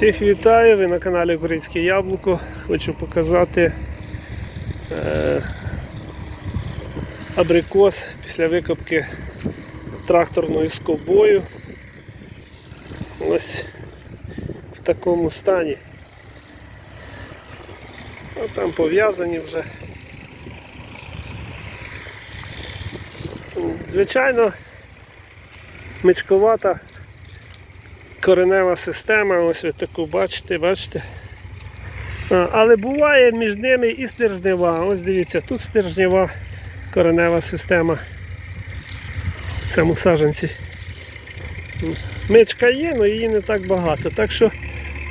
Всіх вітаю, ви на каналі Українське Яблуко. Хочу показати е, абрикос після викопки тракторною скобою. Ось в такому стані. Ну, там пов'язані вже. Звичайно, мичковата коренева система, ось ви таку бачите, бачите. А, але буває між ними і стержнева. Ось дивіться, тут стержнева коренева система в цьому саджанці. Мичка є, але її не так багато. Так що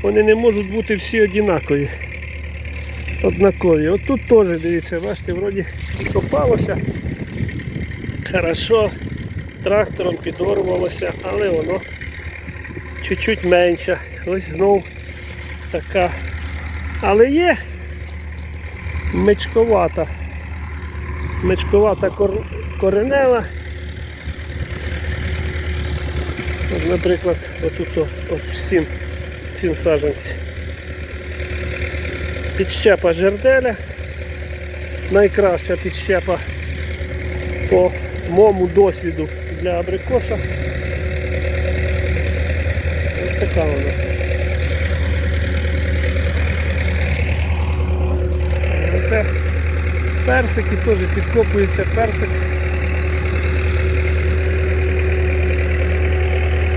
вони не можуть бути всі однакові. Однакові. От тут теж, дивіться, бачите, вроді копалося. Хорошо, трактором підорвалося, але воно чуть-чуть менша. Ось знов така. Але є мечковата. Мечковата кор... коренева. Наприклад, отут о, от в цім, саджанці. Підщепа жерделя. Найкраща підщепа по моєму досвіду для абрикоса. Така вона. Оце персики теж підкопується персик.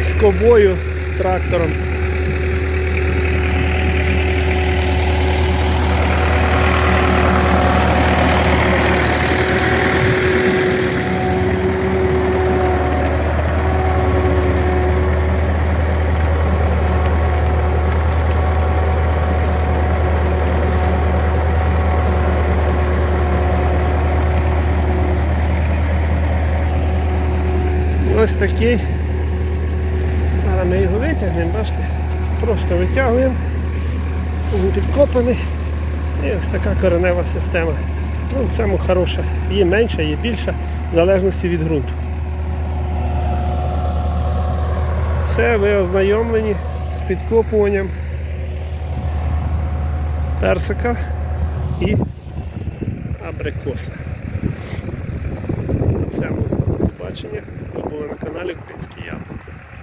З кобою трактором. Ось такий. Зараз ми його витягнемо, бачите, просто витягуємо, він підкопаний. І ось така коренева система. Ну, в хороша. Є менша, є більша, в залежності від ґрунту. Все, ви ознайомлені з підкопуванням персика і абрикоса. Цьому побачення. Були на каналі Український Яблук.